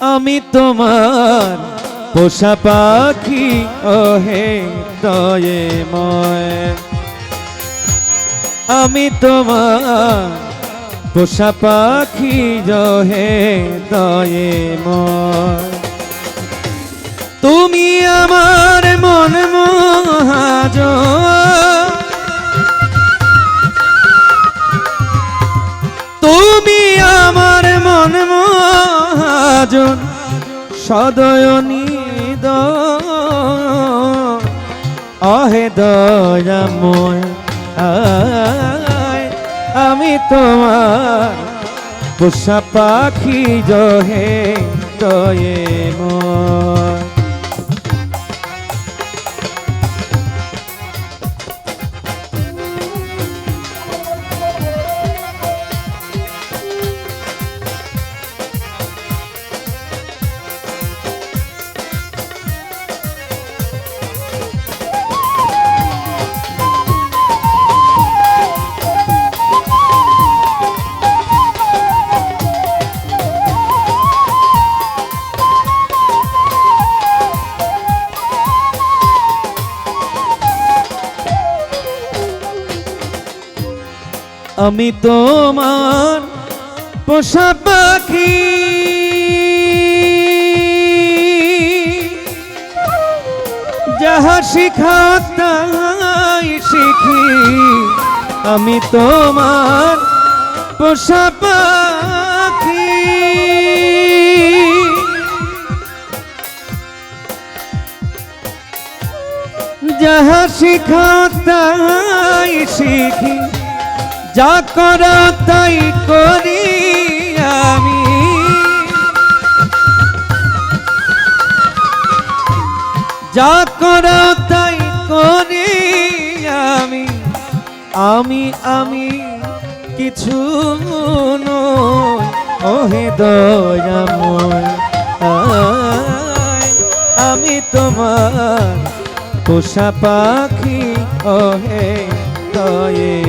আমি তোমার পোষা পাখি, ওহে তয়ে ময় আমি তোমার পোষা পাখি জহে তয়ে ময় তুমি আমার মন মহাজ মহাজন সদয় নিদ অহে দয়াময় আমি তোমার পোষা পাখি জহে দয়ে ময়। আমি তোমার পোষা পাখি। যাহা শিখা তাই শিখি, আমি তোমার পোষা পাখি। যাহা শিখা তাই শিখি যা কর তাই করি আমি। যা কর তাই করি আমি। আমি আমি কিছু ওহে দয়াময় আমি তোমার পোষা পাখি, ওহে দয়ে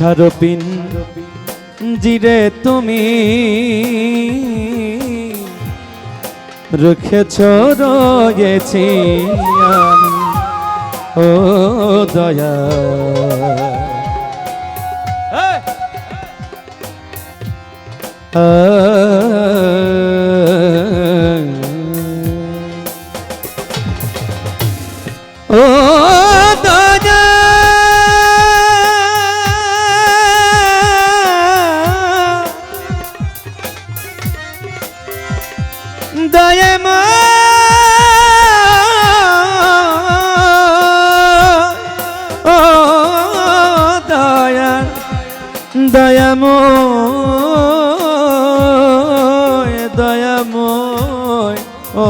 সংসার পিন জিরে তুমি রেখেছ রয়েছি আমি। ও দয়া। ও ও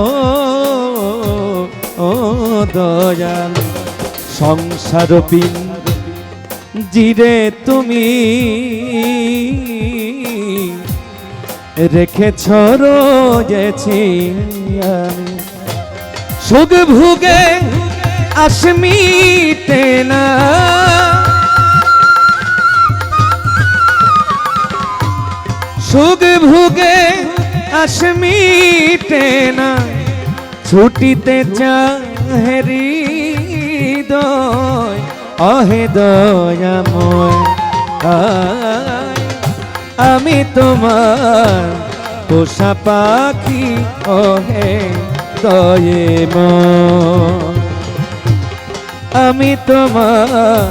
ও, দয়াল। সংসার পিন জিরে তুমি রেখেছ রয়েছি আমি। সুখ ভুগে আসমিতে না। সুখ ভুগে আসমিতে না, ছুটিতে চাহে হৃদয় অহে দয়াময় আমি তোমার পোষা পাখি ওহে দয়ে মন আমি তোমার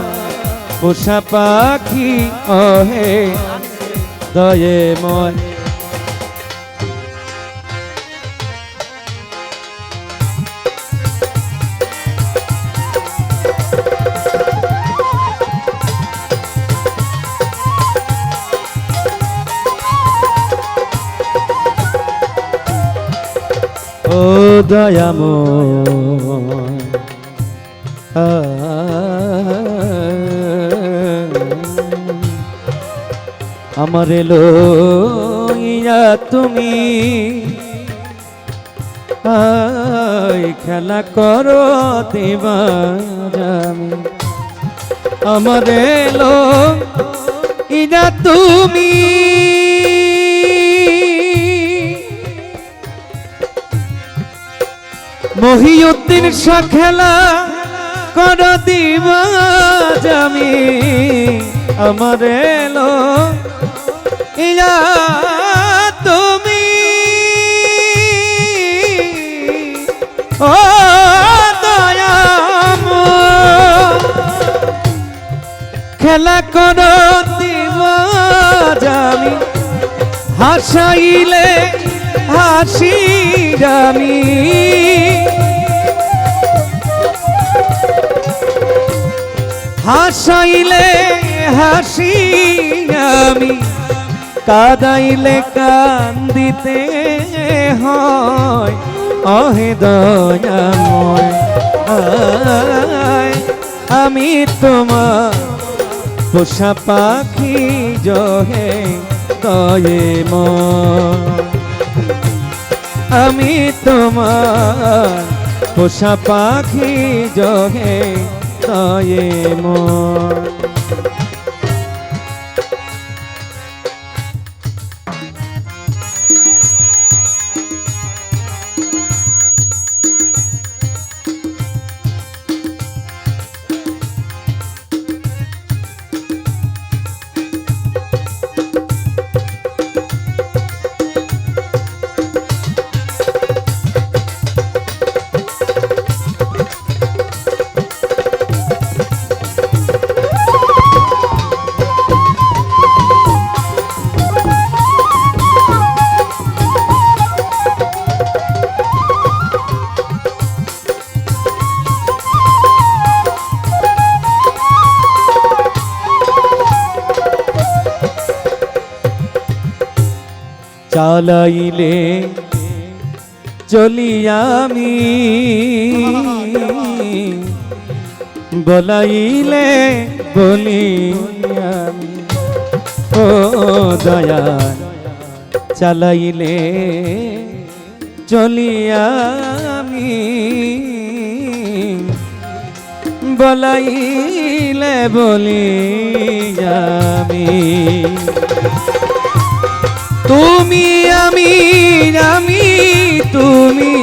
পোষা পাখি, অহে দয়ে দয়াময় আমার এলো ইয়া তুমি। খেলা করো দিবাজামি আমার এলো ইয়া তুমি। মহিউদ্দিন শাহ খেলা কর দিবা জামি আমার এলো ইয়া তুমি। ও দয়াম। খেলা কর দিবা জামি হাসাইলে হাসি জামি হাসাইলে হাসি আমি, কাদাইলে কান্দিতে হয়, অহে দয়াময় আমি তোমার পোষা পাখি জহে ময়। আমি তোমার পোষা পাখি জহে তয়ে চালাইলে চলি আমি। বলাইলে বলি আমি। ও দয়া চালাইলে চলি আমি। বলাইলে বলি আমি। তুমি আমি আমি তুমি।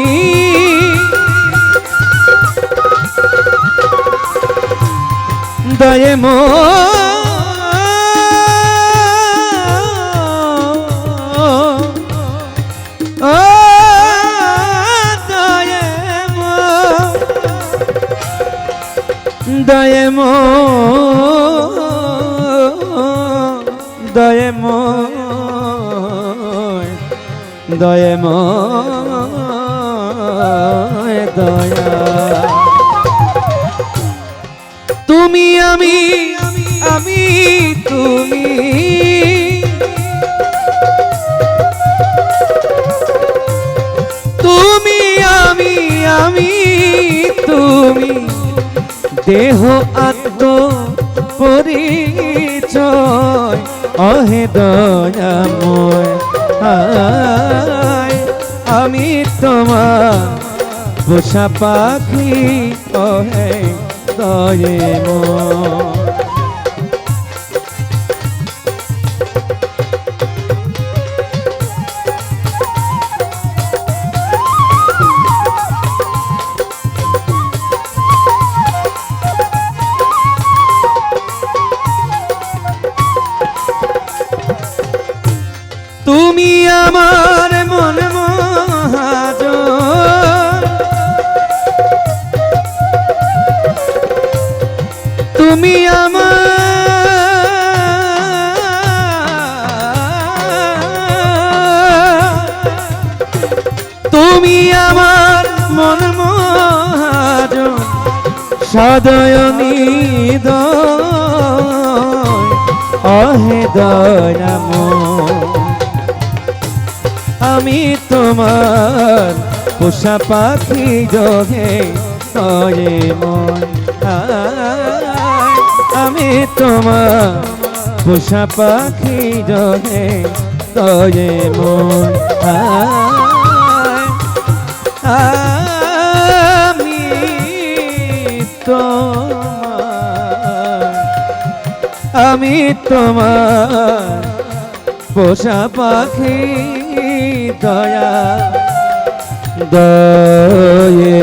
দয়ে মো। দয়ে মো। দয়ে দয়া। তুমি আমি আমি তুমি। তুমি আমি আমি তুমি। দেহ আত্ম পরিচয় অহে দয়াময়। আয়, আমি তোমার পোষা পাখি অহে দয়ে ময় আমার মন মহাজন। তুমি আমার তুমি আমার মন মহাজন। সদয় নিদ অহে দয়াম আমি তোমার পোষা পাখি যোগে তয়ে মন আমি তোমার পোষা পাখি যোগে তয়ে মন আমি তোমার আমি তোমার পোষা পাখি দয়া দয়ে।